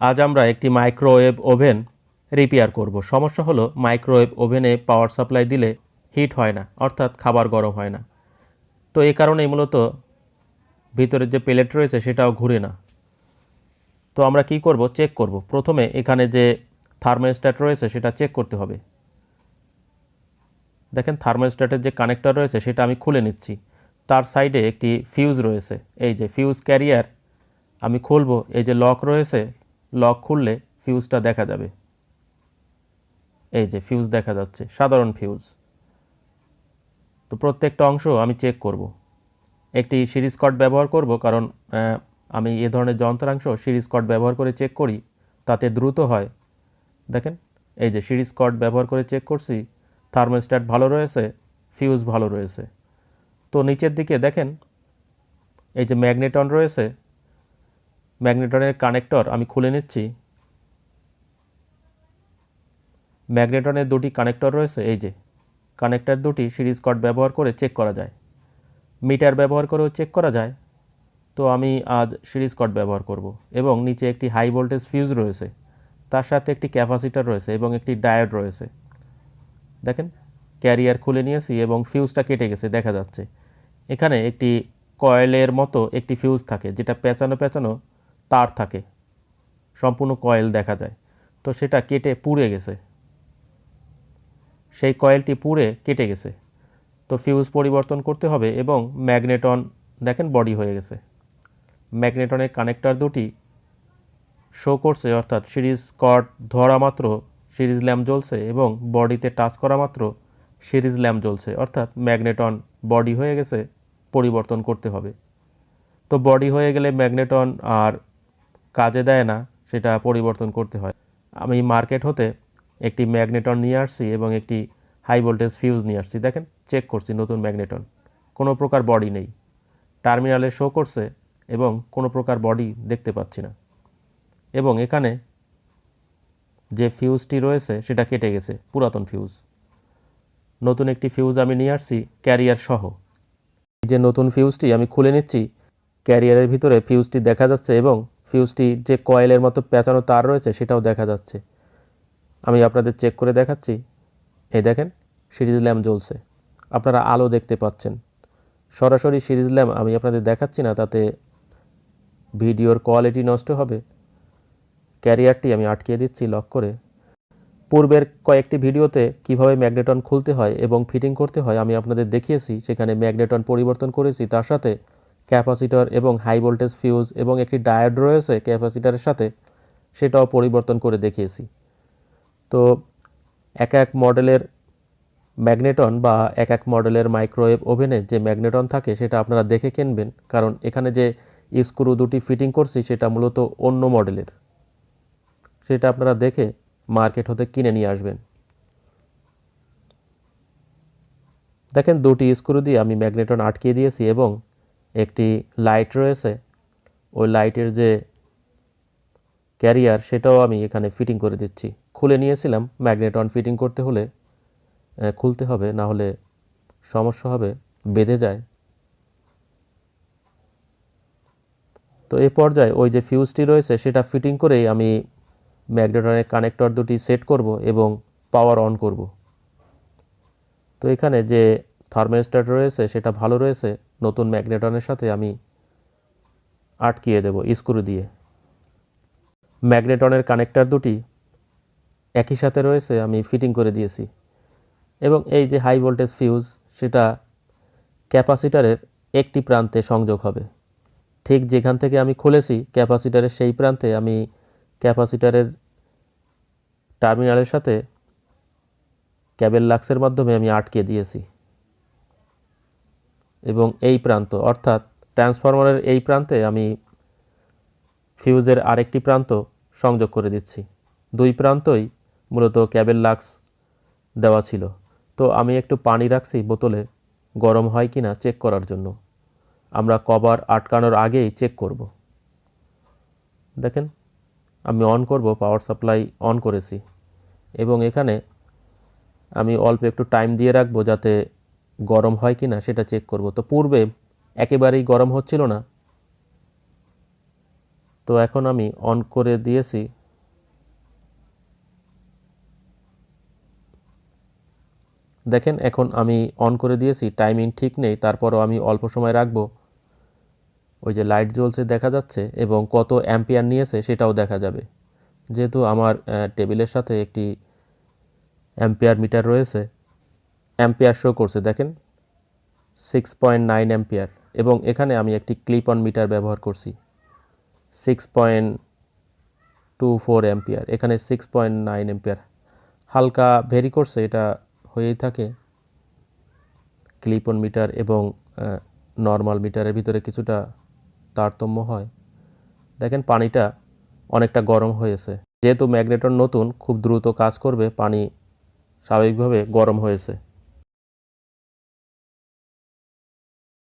আজ আমরা একটি মাইক্রোওয়েভ ওভেন রিপেয়ার করব। সমস্যা হলো, মাইক্রোওয়েভ ওভেনে পাওয়ার সাপ্লাই দিলে হিট হয় না, অর্থাৎ খাবার গরম হয় না। তো এই কারণেই মূলত ভিতরের যে প্লেট রয়েছে সেটাও ঘুরে না। তো আমরা কি করব? চেক করব। প্রথমে এখানে যে থার্মোস্ট্যাট রয়েছে সেটা চেক করতে হবে। দেখেন থার্মোস্ট্যাটের যে কানেক্টর রয়েছে সেটা আমি খুলে নিচ্ছি। তার সাইডে একটি ফিউজ রয়েছে। এই যে ফিউজ ক্যারিয়ার আমি খুলব। এই যে লক রয়েছে লক খুললে ফিউজটা দেখা যাবে। এই যে ফিউজ দেখা যাচ্ছে, সাধারণ ফিউজ তো প্রত্যেকটা অংশ আমি চেক করব। একটি সিরিজ কট ব্যবহার করব কারণ আমি এ ধরনের যন্ত্রাংশ সিরিজ কট ব্যবহার করে চেক করি, তাতে দ্রুত হয়। দেখেন, এই যে সিরিজ কট ব্যবহার করে চেক করছি থার্মোস্ট্যাট ভালো রয়েছে ফিউজ ভালো রয়েছে। তো নিচের দিকে দেখেন, এই যে ম্যাগনেটন রয়েছে ম্যাগনেটনের কানেক্টর আমি খুলে নিচ্ছি। ম্যাগনেটনের দুটি কানেক্টর রয়েছে, এই যে। কানেক্টর দুটি সিরিজ কট ব্যবহার করে চেক করা যায়। মিটার ব্যবহার করেও চেক করা যায়। তো আমি আজ সিরিজ কট ব্যবহার করব এবং নিচে একটি হাই ভোল্টেজ ফিউজ রয়েছে। তার সাথে একটি ক্যাপাসিটার রয়েছে এবং একটি ডায়োড রয়েছে। দেখেন, ক্যারিয়ার খুলে নিয়েছি এবং ফিউজটা কেটে গেছে, দেখা যাচ্ছে। এখানে একটি কয়েলের মতো একটি ফিউজ থাকে, যেটা পেঁচানো পেঁচানো তার থাকে। সম্পূর্ণ কয়েল দেখা যায়। তো সেটা কেটে পুড়ে গেছে। সেই কয়েলটি পুড়ে কেটে গেছে। তো ফিউজ পরিবর্তন করতে হবে এবং ম্যাগনেটন, দেখেন, বডি হয়ে গেছে। ম্যাগনেটনের কানেক্টর দুটি শো করছে, অর্থাৎ সিরিজ কট ধরা মাত্র সিরিজ ল্যাম্প জ্বলছে এবং বডিতে টাচ করা মাত্র সিরিজ ল্যাম্প জ্বলছে, অর্থাৎ ম্যাগনেটন, বডি হয়ে গেছে, পরিবর্তন করতে হবে। তো বডি হয়ে গেলে ম্যাগনেটন আর কাজে দেয় না, সেটা পরিবর্তন করতে হয়। আমি মার্কেট হতে একটি ম্যাগনেটন নিয়ে আসছি এবং একটি হাই ভোল্টেজ ফিউজ নিয়ে আসছি। দেখেন, চেক করছি নতুন ম্যাগনেটন। কোনো প্রকার বডি নেই। টার্মিনালে শো করছে এবং কোনো প্রকার বডি দেখতে পাচ্ছি না। এবং এখানে যে ফিউজটি রয়েছে, সেটা কেটে গেছে, পুরাতন ফিউজ। নতুন একটি ফিউজ আমি নিয়ে আসছি, ক্যারিয়ার সহ। যে নতুন ফিউজটি আমি খুলে নিচ্ছি, ক্যারিয়ারের ভিতরে ফিউজটি দেখা যাচ্ছে এবং ফিউজটি যে কয়েলের মতো পেঁচানো তার রয়েছে, সেটাও দেখা যাচ্ছে। আমি আপনাদের চেক করে দেখাচ্ছি। এই দেখেন, সিরিজ ল্যাম্প জ্বলছে। আপনারা আলো দেখতে পাচ্ছেন। সরাসরি সিরিজ ল্যাম্প আমি আপনাদের দেখাচ্ছি না, তাতে ভিডিওর কোয়ালিটি নষ্ট হবে। ক্যারিয়ারটি আমি আটকিয়ে দিচ্ছি লক করে। পূর্বের কয়েকটি ভিডিওতে কীভাবে ম্যাগনেটন খুলতে হয় এবং ফিটিং করতে হয় আমি আপনাদের দেখিয়েছি, সেখানে ম্যাগনেটন পরিবর্তন করেছি, তার সাথে ক্যাপাসিটর এবং হাই ভোল্টেজ ফিউজ এবং একটি ডায়োড রয়েছে ক্যাপাসিটারের সাথে, সেটাও পরিবর্তন করে দেখিয়েছি। তো এক এক মডেলের ম্যাগনেটন বা এক এক মডেলের মাইক্রোওয়েভ ওভেনে যে ম্যাগনেটন থাকে, সেটা আপনারা দেখে কিনবেন। কারণ এখানে যে স্ক্রু দুটি ফিটিং করছি, সেটা মূলত অন্য মডেলের। সেটা আপনারা দেখে মার্কেট হতে কিনে নিয়ে আসবেন। দেখেন, দুটি স্ক্রু দিয়ে আমি ম্যাগনেটন আটকিয়ে দিয়েছি এবং একটি লাইট রয়েছে, ওই লাইটের যে ক্যারিয়ার সেটাও আমি এখানে ফিটিং করে দিচ্ছি। খুলে নিয়েছিলাম ম্যাগনেট অন ফিটিং করতে হলে খুলতে হবে, না হলে সমস্যা হবে, বেঁধে যায়। তো এই পর্যায়ে ওই যে ফিউজটি রয়েছে, সেটা ফিটিং করেই আমি ম্যাগনেটনের কানেক্টর দুটি সেট করব এবং পাওয়ার অন করব। তো এখানে যে থার্মোস্ট্যাট রয়েছে, সেটা ভালো রয়েছে, নতুন ম্যাগনেটনের সাথে আমি আটকিয়ে দেব স্ক্রু দিয়ে। ম্যাগনেটনের কানেক্টার দুটি একই সাথে রয়েছে, আমি ফিটিং করে দিয়েছি। এবং এই যে হাই ভোল্টেজ ফিউজ, সেটা ক্যাপাসিটারের একটি প্রান্তে সংযোগ হবে। ঠিক যেখান থেকে আমি খুলেছি, ক্যাপাসিটারের সেই প্রান্তে আমি ক্যাপাসিটারের টার্মিনালের সাথে ক্যাবেল লাক্সের মাধ্যমে আমি আটকে দিয়েছি। এবং এই প্রান্ত, অর্থাৎ ট্রান্সফরমারের এই প্রান্তে আমি ফিউজের আরেকটি প্রান্ত সংযোগ করে দিচ্ছি। দুই প্রান্তই মূলত ক্যাবেল লাক্স দেওয়া ছিল। তো আমি একটু পানি রাখছি বোতলে, গরম হয় কি না চেক করার জন্য। আমরা কভার আটকানোর আগেই চেক করব। দেখেন, আমি অন করব, পাওয়ার সাপ্লাই অন করেছি। এবং এখানে আমি অল্প একটু টাইম দিয়ে রাখব যাতে গরম হয় কি না সেটা চেক করব। তো পূর্বে একেবারেই গরম হচ্ছিল না। তো এখন আমি অন করে দিয়েছি। দেখেন, এখন আমি অন করে দিয়েছি টাইমিং ঠিক নেই, তারপরও আমি অল্প সময় রাখব। ওই যে লাইট জ্বলছে দেখা যাচ্ছে, এবং কত অ্যাম্পিয়ার নিয়েছে সেটাও দেখা যাবে। যেহেতু আমার টেবিলের সাথে একটি অ্যাম্পিয়ার মিটার রয়েছে অ্যাম্পিয়ার শো করছে, দেখেন। Six point nine ampere. এবং এখানে আমি একটি ক্লিপ অন মিটার ব্যবহার করছি। Six point two four ampere. এখানে সিক্স পয়েন্ট নাইন অ্যাম্পিয়ার। হালকা ভেরি করছে, এটা হয়েই থাকে। ক্লিপ অন মিটার এবং নর্মাল মিটারের ভিতরে কিছুটা তারতম্য হয়। দেখেন, পানিটা অনেকটা গরম হয়েছে। যেহেতু ম্যাগনেটর নতুন, খুব দ্রুত কাজ করবে, পানি স্বাভাবিকভাবে গরম হয়েছে।